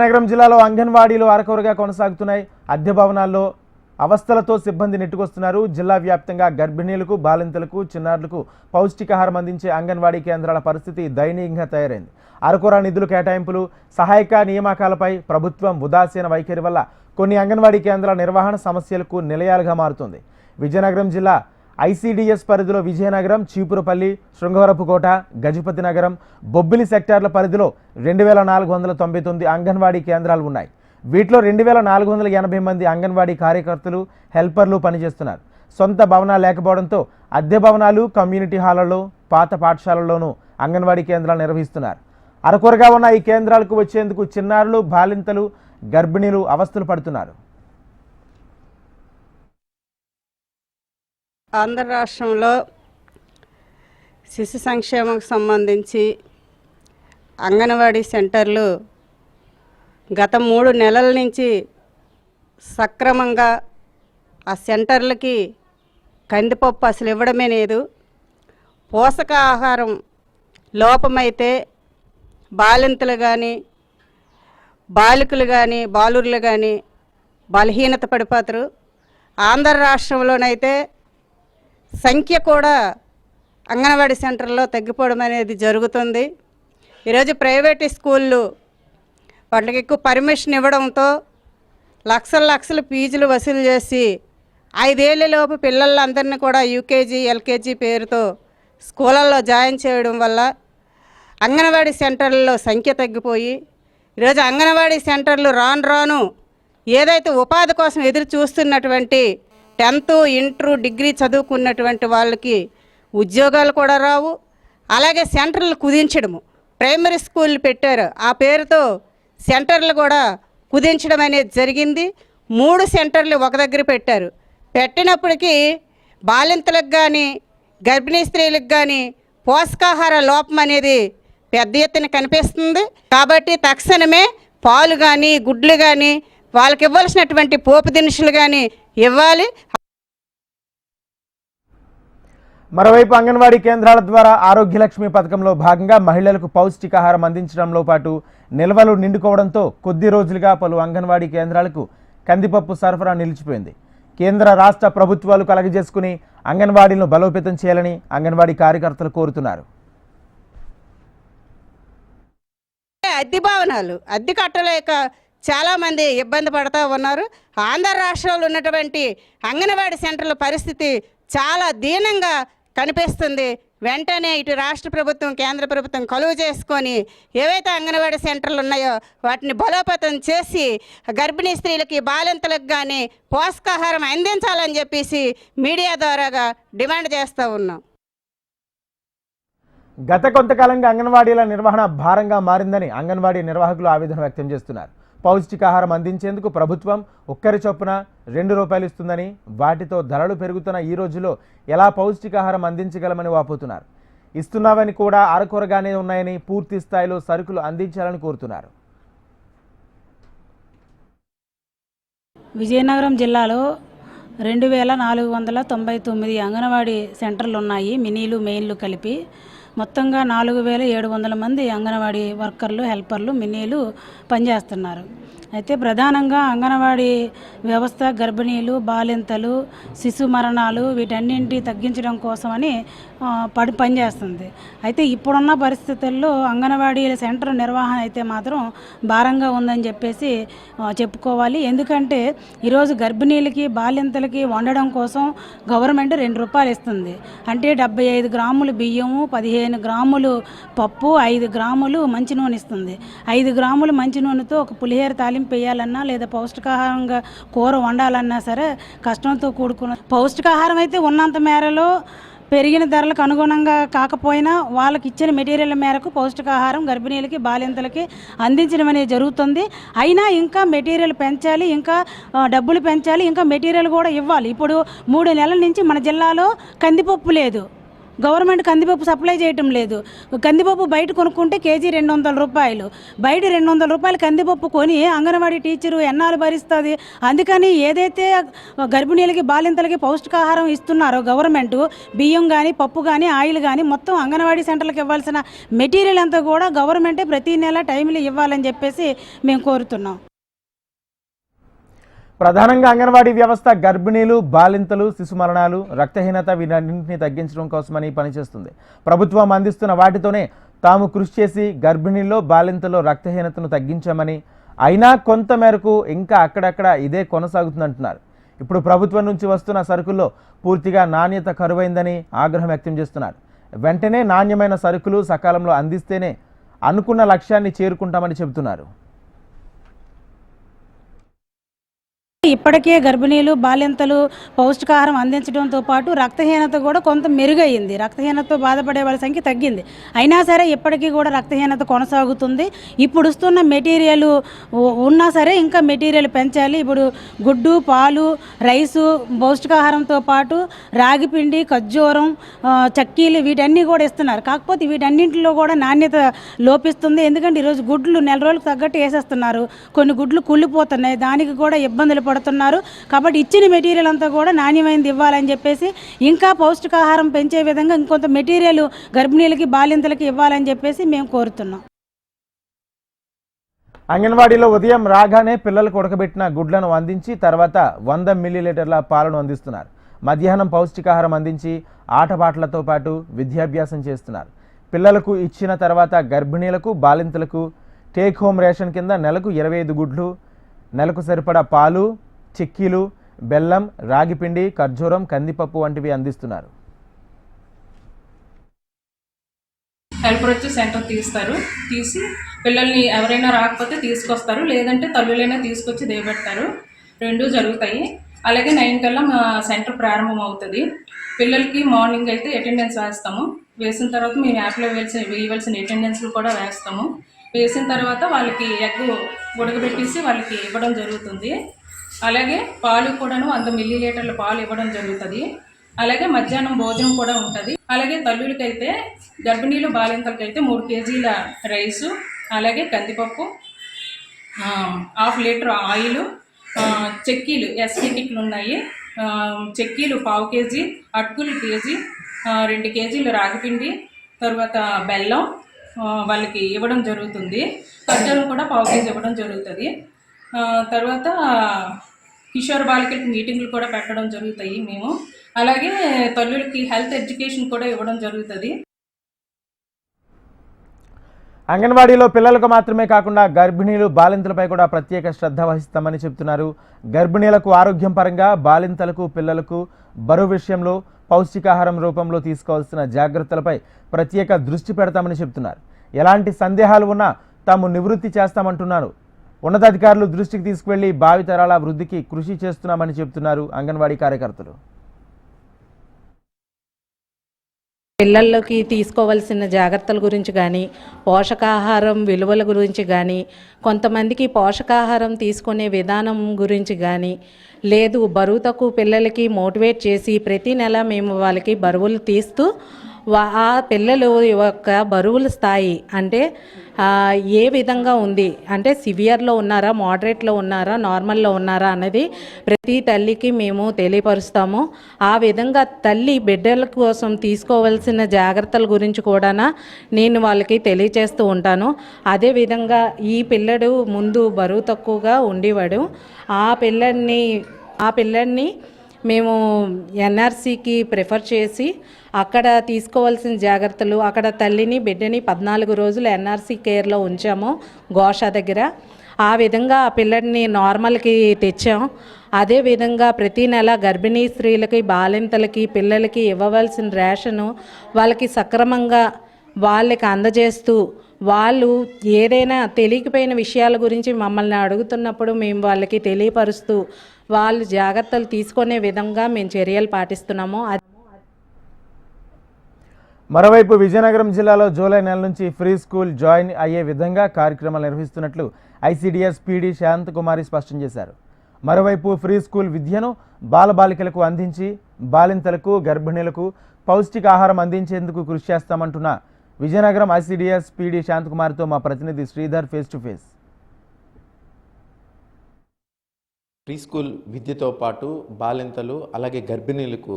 నగరం జిల్లాలో అంగన్వాడీలు అరకొరగా కొనసాగుతున్నాయి. అద్దె భవనాల్లో అవస్థలతో సిబ్బంది నెట్టుకొస్తున్నారు. జిల్లా వ్యాప్తంగా గర్భిణీలకు బాలింతలకు చిన్నారులకు పౌష్టికాహారం అందించే అంగన్వాడీ కేంద్రాల పరిస్థితి దయనీయంగా తయారైంది. అరకొర నిధులు కేటాయింపులు సహాయక నియామకాలపై ప్రభుత్వం ఉదాసీన వైఖరి వల్ల కొన్ని అంగన్వాడీ కేంద్రాల నిర్వహణ సమస్యలకు నిలయాలుగా మారుతుంది. విజయనగరం జిల్లా ఐసీడీఎస్ పరిధిలో విజయనగరం చీపురపల్లి శృంగవరపుకోట గజపతి నగరం బొబ్బిలి సెక్టార్ల పరిధిలో రెండు వేల నాలుగు వందల తొంభై తొమ్మిది అంగన్వాడీ కేంద్రాలు ఉన్నాయి. వీటిలో రెండు వేల నాలుగు వందల ఎనభై మంది అంగన్వాడీ కార్యకర్తలు హెల్పర్లు పనిచేస్తున్నారు. సొంత భవనాలు లేకపోవడంతో అద్దె భవనాలు కమ్యూనిటీ హాళ్ళలో పాత పాఠశాలల్లోనూ అంగన్వాడీ కేంద్రాలు నిర్వహిస్తున్నారు. అరకొరగా ఉన్న ఈ కేంద్రాలకు వచ్చేందుకు చిన్నారులు బాలింతలు గర్భిణీలు అవస్థలు పడుతున్నారు. ఆంధ్ర రాష్ట్రంలో శిశు సంక్షేమకు సంబంధించి అంగన్వాడీ సెంటర్లు గత మూడు నెలల నుంచి సక్రమంగా ఆ సెంటర్లకి కందిపప్పు అసలు ఇవ్వడమే లేదు. పోషకాహారం లోపమైతే బాలింతలు కానీ బాలికలు కానీ బాలుర్లు కానీ బలహీనత పడిపోతారు. ఆంధ్ర రాష్ట్రంలోనైతే సంఖ్య కూడా అంగన్వాడీ సెంటర్లో తగ్గిపోవడం అనేది జరుగుతుంది. ఈరోజు ప్రైవేట్ స్కూళ్ళు వాళ్ళకి ఎక్కువ పర్మిషన్ ఇవ్వడంతో లక్షల లక్షలు ఫీజులు వసూలు చేసి ఐదేళ్ళలోపు పిల్లలందరినీ కూడా యూకేజీ ఎల్కేజీ పేరుతో స్కూళ్ళల్లో జాయిన్ చేయడం వల్ల అంగన్వాడీ సెంటర్లలో సంఖ్య తగ్గిపోయి ఈరోజు అంగన్వాడీ సెంటర్లు రాను రాను ఏదైతే ఉపాధి కోసం ఎదురు చూస్తున్నటువంటి టెన్త్ ఇంటర్ డిగ్రీ చదువుకున్నటువంటి వాళ్ళకి ఉద్యోగాలు కూడా రావు. అలాగే సెంటర్లు కుదించడము. ప్రైమరీ స్కూల్ పెట్టారు. ఆ పేరుతో సెంటర్లు కూడా కుదించడం అనేది జరిగింది. మూడు సెంటర్లు ఒక దగ్గర పెట్టారు. పెట్టినప్పటికీ బాలింతలకు కానీ గర్భిణీ స్త్రీలకు కానీ పోషకాహార లోపం అనేది పెద్ద ఎత్తున కనిపిస్తుంది. కాబట్టి తక్షణమే పాలు కానీ గుడ్లు కానీ వాళ్ళకి ఇవ్వాల్సినటువంటి పోపు దినుసులు కానీ ఇవ్వాలి. మరోవైపు అంగన్వాడీ కేంద్రాల ద్వారా ఆరోగ్య లక్ష్మి పథకంలో భాగంగా మహిళలకు పౌష్టికాహారం అందించడంలో పాటు నిల్వలు నిండుకోవడంతో కొద్ది రోజులుగా పలు అంగన్వాడీ కేంద్రాలకు కందిపప్పు సరఫరా నిలిచిపోయింది. కేంద్ర రాష్ట్ర ప్రభుత్వాలు కలగజేసుకుని అంగన్వాడీలను బలోపేతం చేయాలని అంగన్వాడీ కార్యకర్తలు కోరుతున్నారు. అద్దె భవనాలు అద్దె కట్టలేక చాలామంది ఇబ్బంది పడుతూ ఉన్నారు. ఆంధ్ర రాష్ట్రంలో ఉన్నటువంటి అంగన్వాడీ సెంటర్ల పరిస్థితి చాలా దీనంగా కనిపిస్తుంది. వెంటనే ఇటు రాష్ట్ర ప్రభుత్వం కేంద్ర ప్రభుత్వం కలువు చేసుకొని ఏవైతే అంగన్వాడీ సెంటర్లు ఉన్నాయో వాటిని బలోపేతం చేసి గర్భిణీ స్త్రీలకి బాలింతలకు కానీ పోషకాహారం అందించాలని చెప్పేసి మీడియా ద్వారాగా డిమాండ్ చేస్తూ ఉన్నాం. గత కొంతకాలంగా అంగన్వాడీల నిర్వహణ భారంగా మారిందని అంగన్వాడీ నిర్వాహకులు ఆవేదన వ్యక్తం చేస్తున్నారు. పౌష్టికాహారం అందించేందుకు ప్రభుత్వం ఒక్కరి చొప్పున రెండు రూపాయలు ఇస్తుందని వాటితో ధరలు పెరుగుతున్న ఈ రోజులో ఎలా పౌష్టికాహారం అందించగలమని వాపోతున్నారు. ఇస్తున్నావని కూడా అరకొరగానే ఉన్నాయని పూర్తి స్థాయిలో సరుకులు అందించాలని కోరుతున్నారు. విజయనగరం జిల్లాలో రెండు వేల నాలుగు వందల తొంభై తొమ్మిది అంగన్వాడీ సెంటర్లు ఉన్నాయి. మినీలు మెయిన్లు కలిపి మొత్తంగా నాలుగు వేల ఏడు వందల మంది అంగన్వాడీ వర్కర్లు హెల్పర్లు మినీలు పనిచేస్తున్నారు. అయితే ప్రధానంగా అంగన్వాడీ వ్యవస్థ గర్భిణీలు బాలింతలు శిశు మరణాలు వీటన్నింటి తగ్గించడం కోసమని పడి పనిచేస్తుంది అయితే ఇప్పుడున్న పరిస్థితుల్లో అంగన్వాడీల సెంటర్ నిర్వహణ అయితే మాత్రం భారంగా ఉందని చెప్పేసి చెప్పుకోవాలి. ఎందుకంటే ఈరోజు గర్భిణీలకి బాలింతలకి వండడం కోసం గవర్నమెంట్ రెండు రూపాయలు ఇస్తుంది. అంటే డెబ్బై ఐదు గ్రాములు బియ్యము పదిహేను గ్రాములు పప్పు ఐదు గ్రాములు మంచి నూనె ఇస్తుంది. ఐదు గ్రాములు మంచి నూనెతో ఒక పులిహోర తాలింపు వేయాలన్నా లేదా పౌష్టికాహారంగా కూర వండాలన్నా సరే కష్టంతో కూడుకున్న పౌష్టికాహారం అయితే ఉన్నంత మేరలో పెరిగిన ధరలకు అనుగుణంగా కాకపోయినా వాళ్ళకి ఇచ్చిన మెటీరియల్ మేరకు పౌష్టికాహారం గర్భిణీలకి బాలింతలకి అందించడం అనేది జరుగుతుంది. అయినా ఇంకా మెటీరియల్ పెంచాలి ఇంకా డబ్బులు పెంచాలి ఇంకా మెటీరియల్ కూడా ఇవ్వాలి. ఇప్పుడు మూడు నెలల నుంచి మన జిల్లాలో కందిపప్పు లేదు. గవర్నమెంట్ కందిపప్పు సప్లై చేయటం లేదు. కందిపప్పు బయట కొనుక్కుంటే కేజీ రెండు వందల రూపాయలు. బయట రెండు వందల రూపాయలు కందిపప్పు కొని అంగన్వాడీ టీచరు ఎన్నాళ్ళు భరిస్తుంది? అందుకని ఏదైతే గర్భిణీలకి బాలింతలకి పౌష్టికాహారం ఇస్తున్నారో గవర్నమెంట్ బియ్యం కానీ పప్పు కానీ ఆయిల్ కానీ మొత్తం అంగన్వాడీ సెంటర్లకు ఇవ్వాల్సిన మెటీరియల్ అంతా కూడా గవర్నమెంటే ప్రతి నెల టైంలో ఇవ్వాలని చెప్పేసి మేము కోరుతున్నాం. ప్రధానంగా అంగన్వాడీ వ్యవస్థ గర్భిణీలు బాలింతలు శిశు మరణాలు రక్తహీనత వీటన్నింటినీ తగ్గించడం కోసమని పనిచేస్తుంది. ప్రభుత్వం అందిస్తున్న వాటితోనే తాము కృషి చేసి గర్భిణీల్లో బాలింతలో రక్తహీనతను తగ్గించామని అయినా కొంత మేరకు ఇంకా అక్కడక్కడ ఇదే కొనసాగుతుందంటున్నారు. ఇప్పుడు ప్రభుత్వం నుంచి వస్తున్న సరుకుల్లో పూర్తిగా నాణ్యత కరువైందని ఆగ్రహం వ్యక్తం చేస్తున్నారు. వెంటనే నాణ్యమైన సరుకులు సకాలంలో అందిస్తేనే అనుకున్న లక్ష్యాన్ని చేరుకుంటామని చెబుతున్నారు. ఇప్పటికే గర్భిణీలు బాలింతలు పౌష్టికాహారం అందించడంతో పాటు రక్తహీనత కూడా కొంత మెరుగయింది రక్తహీనతతో బాధపడే వాళ్ళ సంఖ్య తగ్గింది. అయినా సరే ఇప్పటికీ కూడా రక్తహీనత కొనసాగుతుంది. ఇప్పుడు వస్తున్న మెటీరియల్ ఉన్నా సరే ఇంకా మెటీరియల్ పెంచాలి. ఇప్పుడు గుడ్డు పాలు రైసు పౌష్టికాహారంతో పాటు రాగిపిండి ఖర్జూరం చక్కీలు వీటన్నీ కూడా ఇస్తున్నారు. కాకపోతే వీటన్నింటిలో కూడా నాణ్యత లోపిస్తుంది. ఎందుకంటే ఈరోజు గుడ్లు నెల రోజులకు తగ్గట్టు వేసేస్తున్నారు. కొన్ని గుడ్లు కుళ్ళిపోతున్నాయి. దానికి కూడా ఇబ్బందులు పడుతున్నారు కాబట్టి ఇచ్చిన మెటీరియల్ అంతా కూడా నాణ్యమైనది ఇవ్వాలని చెప్పేసి ఇంకా పౌష్టికాహారం పెంచే విధంగా ఇంకొంత మెటీరియల్ గర్భిణీలకి బాలింతలకి ఇవ్వాలని చెప్పేసి మేము కోరుతున్నాం. అంగన్వాడీలో ఉదయం రాగానే పిల్లలకు ఉడకబెట్టిన గుడ్లను అందించి తర్వాత వంద మిల్లీలీటర్ల పాలను అందిస్తున్నారు. మధ్యాహ్నం పౌష్టికాహారం అందించి ఆటపాటలతో పాటు విద్యాభ్యాసం చేస్తున్నారు. పిల్లలకు ఇచ్చిన తర్వాత గర్భిణీలకు బాలింతలకు టేక్ హోమ్ రేషన్ కింద నెలకు ఇరవై ఐదు గుడ్లు నెలకు సరిపడా పాలు చిక్కీలు బెల్లం రాగిపిండి ఖర్జూరం కందిపప్పు వంటివి అందిస్తున్నారు. హెల్పర్ వచ్చి సెంటర్ తీస్తారు. తీసి పిల్లల్ని ఎవరైనా రాకపోతే తీసుకొస్తారు. లేదంటే తల్లులైనా తీసుకొచ్చి దేబెడతారు రెండు జరుగుతాయి. అలాగే నైన్ కల్లా మా సెంటర్ ప్రారంభం అవుతుంది. పిల్లలకి మార్నింగ్ అయితే అటెండెన్స్ వేస్తాము. వేసిన తర్వాత మేము యాప్లో వేయాల్సిన వేయవలసిన అటెండెన్స్లు కూడా వేస్తాము. వేసిన తర్వాత వాళ్ళకి ఎగ్ ఉడకబెట్టేసి వాళ్ళకి ఇవ్వడం జరుగుతుంది. అలాగే పాలు కూడాను వంద మిల్లీ లీటర్ల పాలు ఇవ్వడం జరుగుతుంది. అలాగే మధ్యాహ్నం భోజనం కూడా ఉంటుంది. అలాగే తల్లులకైతే గర్భిణీలు బాలింతలకైతే మూడు కేజీల రైసు అలాగే కందిపప్పు హాఫ్ లీటర్ ఆయిల్ చెక్కీలు ఎస్టీటిక్లు ఉన్నాయి. చెక్కీలు పావు కేజీ అటుకులు కేజీ రెండు కేజీలు రాగిపిండి తర్వాత బెల్లం వాళ్ళకి ఇవ్వడం జరుగుతుంది. ఖర్జూరం కూడా పావు కేజీ ఇవ్వడం జరుగుతుంది. తర్వాత కిషోర్ బాలికలకి మీటింగ్లు కూడా పెట్టడం జరుగుతాయి మేము. అలాగే తల్లులకి హెల్త్ ఎడ్యుకేషన్ కూడా ఇవ్వడం జరుగుతుంది. అంగన్వాడీలో పిల్లలకు మాత్రమే కాకుండా గర్భిణీలు బాలింతలపై కూడా ప్రత్యేక శ్రద్ధ వహిస్తామని చెప్తున్నారు. గర్భిణీలకు ఆరోగ్యం పరంగా బాలింతలకు పిల్లలకు బరువు విషయంలో పౌష్టికాహారం రూపంలో తీసుకోవాల్సిన జాగ్రత్తలపై ప్రత్యేక దృష్టి పెడతామని చెప్తున్నారు. ఎలాంటి సందేహాలు ఉన్నా తాము నివృత్తి చేస్తామంటున్నారు ఉన్నతాధికారులు దృష్టికి తీసుకువెళ్ళి భావితరాల వృద్ధికి కృషి చేస్తున్నామని చెప్తున్నారు అంగన్వాడీ కార్యకర్తలు. పిల్లలకి తీసుకోవాల్సిన జాగ్రత్తల గురించి కానీ పోషకాహారం విలువల గురించి కానీ కొంతమందికి పోషకాహారం తీసుకునే విధానం గురించి కానీ లేదు బరువు తక్కువ పిల్లలకి మోటివేట్ చేసి ప్రతి నెల మేము వాళ్ళకి బరువులు తీస్తూ ఆ పిల్లలు యొక్క బరువుల స్థాయి అంటే ఏ విధంగా ఉంది? అంటే సివియర్లో ఉన్నారా? మోడరేట్లో ఉన్నారా? నార్మల్లో ఉన్నారా? అన్నది ప్రతి తల్లికి మేము తెలియపరుస్తాము. ఆ విధంగా తల్లి బిడ్డల కోసం తీసుకోవాల్సిన జాగ్రత్తల గురించి కూడా నేను వాళ్ళకి తెలియచేస్తూ ఉంటాను. అదేవిధంగా ఈ పిల్లడు ముందు బరువు తక్కువగా ఉండేవాడు. ఆ పిల్లడిని ఆ పిల్లడిని మేము ఎన్ఆర్సీకి ప్రిఫర్ చేసి అక్కడ తీసుకోవాల్సిన జాగ్రత్తలు అక్కడ తల్లిని బిడ్డని పద్నాలుగు రోజులు ఎన్ఆర్సీ కేర్లో ఉంచాము ఘోష దగ్గర. ఆ విధంగా ఆ పిల్లడిని నార్మల్కి తెచ్చాం. అదే విధంగా ప్రతి నెల గర్భిణీ స్త్రీలకి బాలింతలకి పిల్లలకి ఇవ్వవలసిన రేషను వాళ్ళకి సక్రమంగా వాళ్ళకి అందజేస్తూ వాళ్ళు ఏదైనా తెలియకపోయిన విషయాల గురించి మమ్మల్ని అడుగుతున్నప్పుడు మేము వాళ్ళకి తెలియపరుస్తూ వాళ్ళు జాగ్రత్తలు తీసుకునే విధంగా మేము చర్యలు పాటిస్తున్నాము. అది మరోవైపు విజయనగరం జిల్లాలో జూలై నెల నుంచి ఫ్రీ స్కూల్ జాయిన్ అయ్యే విధంగా కార్యక్రమాలు నిర్వహిస్తున్నట్లు ఐసీడీఎస్ పీడీ శాంతకుమారి స్పష్టం చేశారు. మరోవైపు ఫ్రీ స్కూల్ విద్యను బాలబాలికలకు అందించి బాలింతలకు గర్భిణీలకు పౌష్టికాహారం అందించేందుకు కృషి చేస్తామంటున్న విజయనగరం ఐసీడీఎస్ పీడీ శాంతకుమార్తో మా ప్రతినిధి Sridhar face to face. Pre school విద్యతో పాటు బాలింతలు అలాగే గర్భిణీలకు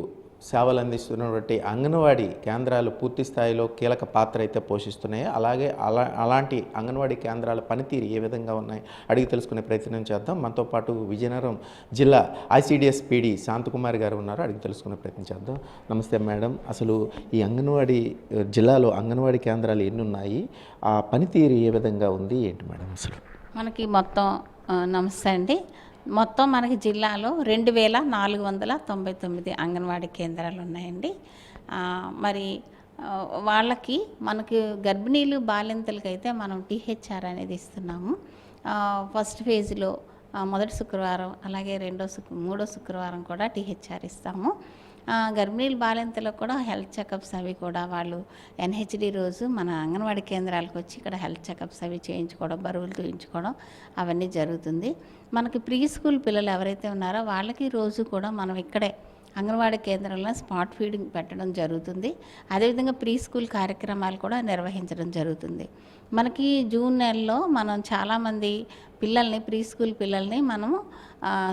సేవలు అందిస్తున్నటువంటి అంగన్వాడీ కేంద్రాలు పూర్తి స్థాయిలో కీలక పాత్ర అయితే పోషిస్తున్నాయి. అలాగే అలా అలాంటి అంగన్వాడీ కేంద్రాల పనితీరు ఏ విధంగా ఉన్నాయి అడిగి తెలుసుకునే ప్రయత్నం చేద్దాం. మనతో పాటు విజయనగరం జిల్లా ఐసీడిఎస్ పీడీ శాంతకుమారి గారు ఉన్నారు. అడిగి తెలుసుకునే ప్రయత్నం చేద్దాం. నమస్తే మేడం. అసలు ఈ అంగన్వాడీ జిల్లాలో అంగన్వాడీ కేంద్రాలు ఎన్ని ఉన్నాయి ఆ పనితీరు ఏ విధంగా ఉంది? ఏంటి మేడం అసలు? మనకి మొత్తం నమస్తే అండి. మొత్తం మనకి జిల్లాలో రెండు వేల నాలుగు వందల తొంభై తొమ్మిది అంగన్వాడీ కేంద్రాలు ఉన్నాయండి. మరి వాళ్ళకి మనకి గర్భిణీలు బాలింతలకైతే మనం టీహెచ్ఆర్ అనేది ఇస్తున్నాము. ఫస్ట్ ఫేజ్లో మొదటి శుక్రవారం అలాగే రెండో శుక్ర మూడో శుక్రవారం కూడా టీహెచ్ఆర్ ఇస్తాము. గర్భిణీలు బాలింతలకు కూడా హెల్త్ చెకప్స్ అవి కూడా వాళ్ళు ఎన్హెచ్డి రోజు మన అంగన్వాడీ కేంద్రాలకు వచ్చి ఇక్కడ హెల్త్ చెకప్స్ అవి చేయించుకోవడం బరువులు తూయించుకోవడం అవన్నీ జరుగుతుంది. మనకి ప్రీ స్కూల్ పిల్లలు ఎవరైతే ఉన్నారో వాళ్ళకి రోజు కూడా మనం ఇక్కడే అంగన్వాడీ కేంద్రంలో స్పాట్ ఫీడింగ్ పెట్టడం జరుగుతుంది. అదేవిధంగా ప్రీ స్కూల్ కార్యక్రమాలు కూడా నిర్వహించడం జరుగుతుంది. మనకి జూన్ నెలలో మనం చాలామంది పిల్లల్ని ప్రీ స్కూల్ పిల్లల్ని మనము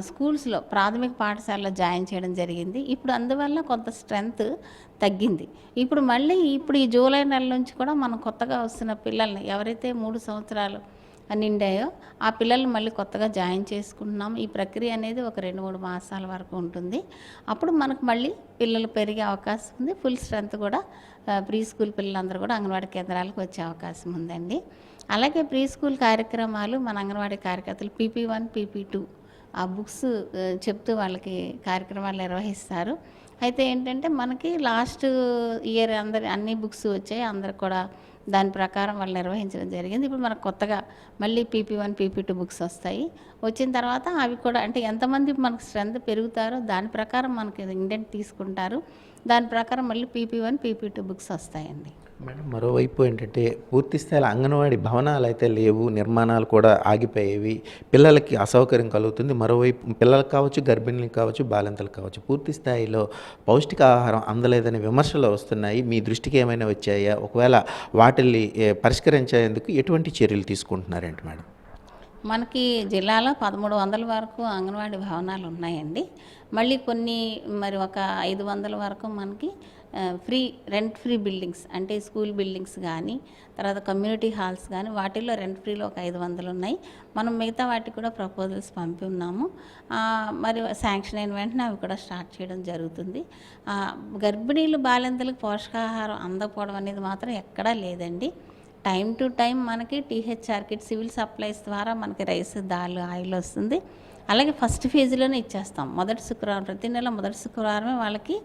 స్కూల్స్లో ప్రాథమిక పాఠశాలలో జాయిన్ చేయడం జరిగింది. ఇప్పుడు అందువల్ల కొంత స్ట్రెంగ్త్ తగ్గింది. ఇప్పుడు మళ్ళీ ఇప్పుడు ఈ జూలై నెల నుంచి కూడా మనం కొత్తగా వస్తున్న పిల్లల్ని ఎవరైతే మూడు సంవత్సరాలు నిండాయో ఆ పిల్లల్ని మళ్ళీ కొత్తగా జాయిన్ చేసుకుంటున్నాం ఈ ప్రక్రియ అనేది ఒక రెండు మూడు మాసాల వరకు ఉంటుంది. అప్పుడు మనకు మళ్ళీ పిల్లలు పెరిగే అవకాశం ఉంది. ఫుల్ స్ట్రెంత్ కూడా ప్రీ స్కూల్ పిల్లలందరూ కూడా అంగన్వాడీ కేంద్రాలకు వచ్చే అవకాశం ఉందండి. అలాగే ప్రీ స్కూల్ కార్యక్రమాలు మన అంగన్వాడీ కార్యకర్తలు పీపీ వన్ పీపీ టూ ఆ బుక్స్ చెప్తూ వాళ్ళకి కార్యక్రమాలు నిర్వహిస్తారు. అయితే ఏంటంటే మనకి లాస్ట్ ఇయర్ అందరి అన్ని బుక్స్ వచ్చాయి. అందరికి కూడా దాని ప్రకారం వాళ్ళు నిర్వహించడం జరిగింది. ఇప్పుడు మనకు కొత్తగా మళ్ళీ PP one PP two books వస్తాయి. వచ్చిన తర్వాత అవి కూడా అంటే ఎంతమంది మనకు స్ట్రెంత్ పెరుగుతారో దాని ప్రకారం మనకి ఇండెంట్ తీసుకుంటారు. దాని ప్రకారం మళ్ళీ PP one PP two books వస్తాయండి. మేడం మరోవైపు ఏంటంటే పూర్తి స్థాయిలో అంగన్వాడీ భవనాలు అయితే లేవు నిర్మాణాలు కూడా ఆగిపోయేవి పిల్లలకి అసౌకర్యం కలుగుతుంది. మరోవైపు పిల్లలకు కావచ్చు గర్భిణీలకు కావచ్చు బాలింతలకు కావచ్చు పూర్తి స్థాయిలో పౌష్టికాహారం అందలేదనే విమర్శలు వస్తున్నాయి. మీ దృష్టికి ఏమైనా వచ్చాయా? ఒకవేళ వాటిని పరిష్కరించేందుకు ఎటువంటి చర్యలు తీసుకుంటున్నారేంటి మేడం? మనకి జిల్లాలో పదమూడు వందల వరకు అంగన్వాడీ భవనాలు ఉన్నాయండి. మళ్ళీ కొన్ని మరి ఒక ఐదు వందల వరకు మనకి ఫ్రీ రెంట్ ఫ్రీ బిల్డింగ్స్ అంటే స్కూల్ బిల్డింగ్స్ కానీ తర్వాత కమ్యూనిటీ హాల్స్ కానీ వాటిల్లో రెంట్ ఫ్రీలో ఒక ఐదు వందలు ఉన్నాయి. మనం మిగతా వాటికి కూడా ప్రపోజల్స్ పంపి ఉన్నాము. మరి శాంక్షన్ అయిన వెంటనే అవి కూడా స్టార్ట్ చేయడం జరుగుతుంది. గర్భిణీలు బాలింతలకు పోషకాహారం అందకపోవడం అనేది మాత్రం ఎక్కడా లేదండి. టైం టు టైం మనకి టీహెచ్ఆర్ కిట్ సివిల్ సప్లైస్ ద్వారా మనకి రైస్ దాల్ ఆయిల్ వస్తుంది. అలాగే ఫస్ట్ ఫేజ్లోనే ఇచ్చేస్తాం. మొదటి శుక్రవారం ప్రతి నెల మొదటి శుక్రవారమే వాళ్ళకి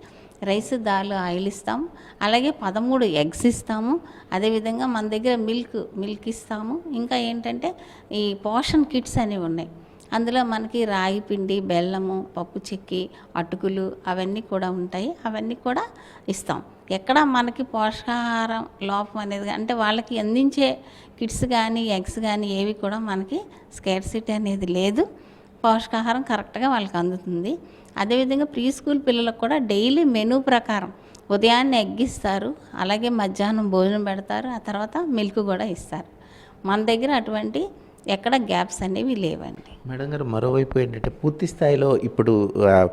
రైస్ దాల్ ఆయిల్ ఇస్తాం అలాగే పదమూడు ఎగ్స్ ఇస్తాము. అదేవిధంగా మన దగ్గర మిల్క్ మిల్క్ ఇస్తాము. ఇంకా ఏంటంటే ఈ పోషన్ కిట్స్ అనేవి ఉన్నాయి. అందులో మనకి రాగి పిండి బెల్లము పప్పు చెక్కి అటుకులు అవన్నీ కూడా ఉంటాయి. అవన్నీ కూడా ఇస్తాం. ఎక్కడ మనకి పోషకాహారం లోపం అనేది అంటే వాళ్ళకి అందించే కిట్స్ కానీ ఎగ్స్ కానీ ఏవి కూడా మనకి స్కేర్సిటీ అనేది లేదు. పోషకాహారం కరెక్ట్గా వాళ్ళకి అందుతుంది. అదేవిధంగా ప్రీ స్కూల్ పిల్లలకు కూడా డైలీ మెనూ ప్రకారం ఉదయాన్నే ఎగ్గిస్తారు అలాగే మధ్యాహ్నం భోజనం పెడతారు ఆ తర్వాత మిల్క్ కూడా ఇస్తారు. మన దగ్గర అటువంటి ఎక్కడ గ్యాప్స్ అనేవి లేవండి. మేడం గారు మరోవైపు ఏంటంటే పూర్తి స్థాయిలో ఇప్పుడు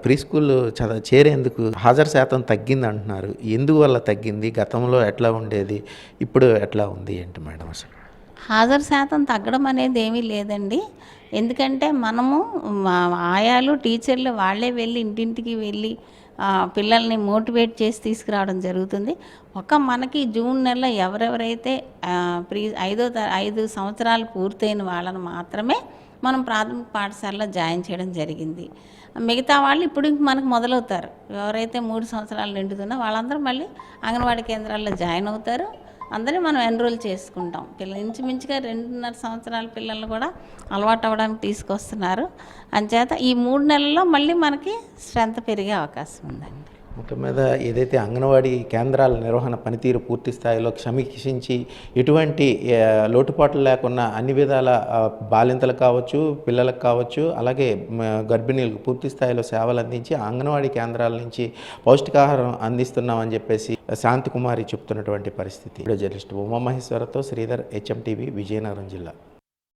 ప్రీ స్కూల్ చద చేరేందుకు హాజరు శాతం తగ్గింది అంటున్నారు ఎందువల్ల తగ్గింది? గతంలో ఎట్లా ఉండేది? ఇప్పుడు ఎట్లా ఉంది ఏంటి మేడం అసలు? హాజరు శాతం తగ్గడం అనేది ఏమీ లేదండి. ఎందుకంటే మనము మా ఆయాలు టీచర్లు వాళ్ళే వెళ్ళి ఇంటింటికి వెళ్ళి పిల్లల్ని మోటివేట్ చేసి తీసుకురావడం జరుగుతుంది. ఒక మనకి జూన్ నెల ఎవరెవరైతే ప్రీ ఐదో త- ఐదు సంవత్సరాలు పూర్తయిన వాళ్ళను మాత్రమే మనం ప్రాథమిక పాఠశాలలో జాయిన్ చేయడం జరిగింది. మిగతా వాళ్ళు ఇప్పుడు ఇంక మనకు మొదలవుతారు. ఎవరైతే మూడు సంవత్సరాలు నిండుతున్నా వాళ్ళందరూ మళ్ళీ అంగన్వాడీ కేంద్రాల్లో జాయిన్ అవుతారు. అందరినీ మనం ఎన్రోల్ చేసుకుంటాం. పిల్లలు ఇంచుమించుగా రెండున్నర సంవత్సరాల పిల్లలు కూడా అలవాటు అవ్వడానికి తీసుకొస్తున్నారు. అంచేత ఈ మూడు నెలల్లో మళ్ళీ మనకి స్ట్రెంత్ పెరిగే అవకాశం ఉందండి. మొత్తం మీద ఏదైతే అంగన్వాడీ కేంద్రాల నిర్వహణ పనితీరు పూర్తి స్థాయిలో సమీక్షించి ఎటువంటి లోటుపాట్లు లేకుండా అన్ని విధాల బాలింతలు బాలింతలకు కావచ్చు పిల్లలకు కావచ్చు అలాగే గర్భిణీలకు పూర్తి స్థాయిలో సేవలు అందించి అంగన్వాడీ కేంద్రాల నుంచి పౌష్టికాహారం అందిస్తున్నామని చెప్పేసి శాంతికుమారి చెప్తున్నటువంటి పరిస్థితి. జర్నలిస్ట్ ఉమామహేశ్వరతో శ్రీధర్ హెచ్ఎం టీవీ విజయనగరం జిల్లా.